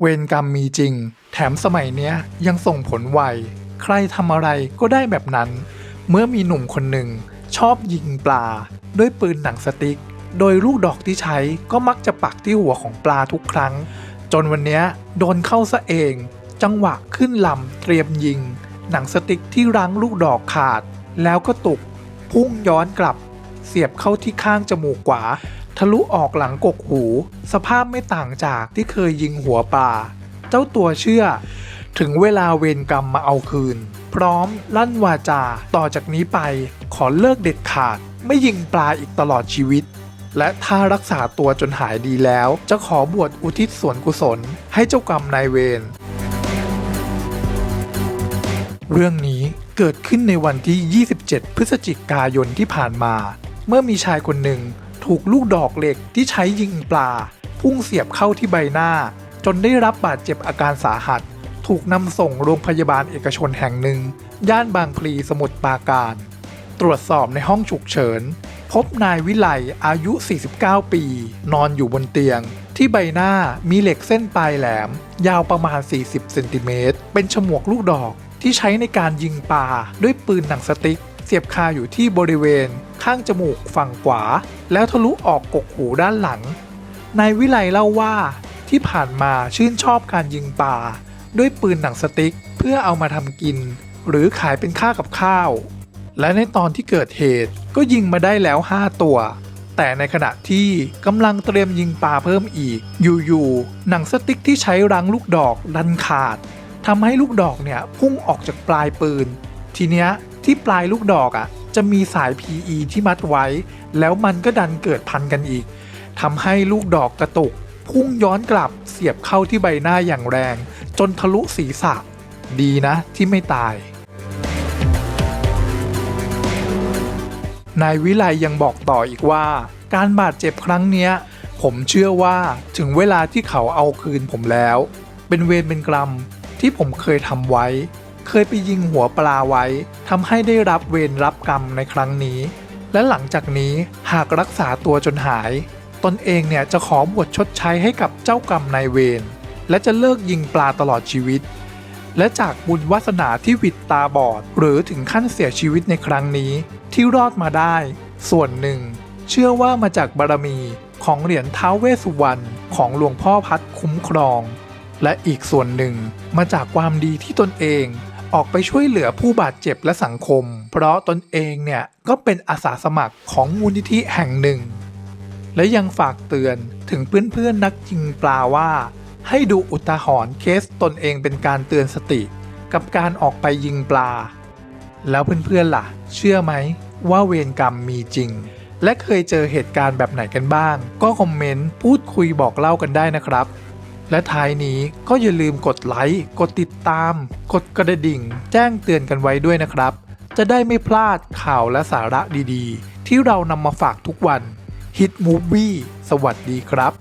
เวรกรรมมีจริง แถมสมัยเนี้ยยังส่งผลไว ใครทำอะไรก็ได้แบบนั้น เมื่อมีหนุ่มคนหนึ่งชอบยิงปลา ด้วยปืนหนังสติ๊ก โดยลูกดอกที่ใช้ก็มักจะปักที่หัวของปลาทุกครั้ง จนวันเนี้ยโดนเข้าซะเอง จังหวะขึ้นลำเตรียมยิง หนังสติ๊กที่รั้งลูกดอกขาด แล้วก็ตก พุ่งย้อนกลับ เสียบเข้าที่ข้างจมูกขวา ทะลุออกหลังกกหู สภาพไม่ต่างจากที่เคยยิงหัวปลา เจ้าตัวเชื่อ ถึงเวลาเวรกรรมมาเอาคืน พร้อมลั่นวาจาต่อจากนี้ไป ขอเลิกเด็ดขาด ไม่ยิงปลาอีกตลอดชีวิต และถ้ารักษาตัวจนหายดีแล้ว จะขอบวชอุทิศส่วนกุศล ให้เจ้ากรรมนายเวรเรื่องนี้เกิดขึ้นในวันที่ 27 พฤศจิกายนที่ผ่านมา เมื่อมีชายคนหนึ่ง ถูกลูกดอกเหล็กที่ใช้ยิงปลา พุ่งเสียบเข้าที่ใบหน้า จนได้รับบาดเจ็บอาการสาหัส ถูกนำส่งโรงพยาบาลเอกชนแห่งหนึ่ง ย่านบางพลีสมุทรปราการ ตรวจสอบในห้องฉุกเฉิน พบนายวิไลอายุ 49 ปี นอนอยู่บนเตียง ที่ใบหน้ามีเหล็กเส้นปลายแหลม ยาวประมาณ 40 เซนติเมตรเป็นฉมวกลูกดอกที่ใช้ในการยิงปลาด้วยปืนหนังสติ๊ก เสียบคาอยู่ที่บริเวณ ข้างจมูกฝั่งขวา แล้วทะลุออกกกหูด้านหลัง นายวิไลเล่าว่าที่ผ่านมาชื่นชอบการยิงปลาด้วยปืนหนังสติ๊กเพื่อเอามาทำกิน หรือขายเป็นค่ากับข้าว และในตอนที่เกิดเหตุก็ยิงมาได้แล้ว 5 ตัว แต่ในขณะที่กำลังเตรียมยิงปลาเพิ่มอีก อยู่ๆหนังสติ๊กที่ใช้รังลูกดอกดันขาดทำให้ลูกดอกเนี่ยพุ่งออกจากปลายปืน ทีเนี้ย ที่ปลายลูกดอกอะ่ะ จะมีสาย PE ที่มัดไว้ แล้วมันก็ดันเกิดพันกันอีกทำให้ลูกดอกกระตุก พุ่งย้อนกลับเสียบเข้าที่ใบหน้าอย่างแรง จนทะลุศีรษะ ดีนะที่ไม่ตาย นายวิไลยังบอกต่ออีกว่า การบาดเจ็บครั้งเนี้ย ผมเชื่อว่าถึงเวลาที่เขาเอาคืนผมแล้ว เป็นเวรเป็นกรรมที่ผมเคยทำไว้ เคยไปยิงหัวปลาไว้ทำให้ได้รับเวรรับกรรมในครั้งนี้ และหลังจากนี้หากรักษาตัวจนหาย ตนเองเนี่ยจะขอบวชชดใช้ให้กับเจ้ากรรมนายเวรและจะเลิกยิงปลาตลอดชีวิต และจากบุญวาสนาที่หวิดตาบอด หรือถึงขั้นเสียชีวิตในครั้งนี้ ที่รอดมาได้ ส่วนหนึ่ง เชื่อว่ามาจากบารมีของเหรียญท้าวเวสสุวรรณของหลวงพ่อพัดคุ้มครอง และอีกส่วนหนึ่งมาจากความดีที่ตนเอง ออกไปช่วยเหลือผู้บาดเจ็บและสังคม เพราะตนเองเนี่ยก็เป็นอาสาสมัครของมูลนิธิแห่งหนึ่ง และยังฝากเตือนถึงเพื่อนๆนักยิงปลาว่า ให้ดูอุทาหรณ์เคสตนเองเป็นการเตือนสติ กับการออกไปยิงปลา แล้วเพื่อนๆล่ะ เชื่อไหมว่าเวรกรรมมีจริง และเคยเจอเหตุการณ์แบบไหนกันบ้าง ก็คอมเมนต์พูดคุยบอกเล่ากันได้นะครับ และท้ายนี้ก็อย่าลืมกดไลค์ กดติดตาม กดกระดิ่ง แจ้งเตือนกันไว้ด้วยนะครับ จะได้ไม่พลาดข่าวและสาระดีๆ ที่เรานำมาฝากทุกวัน Hit Movie สวัสดีครับ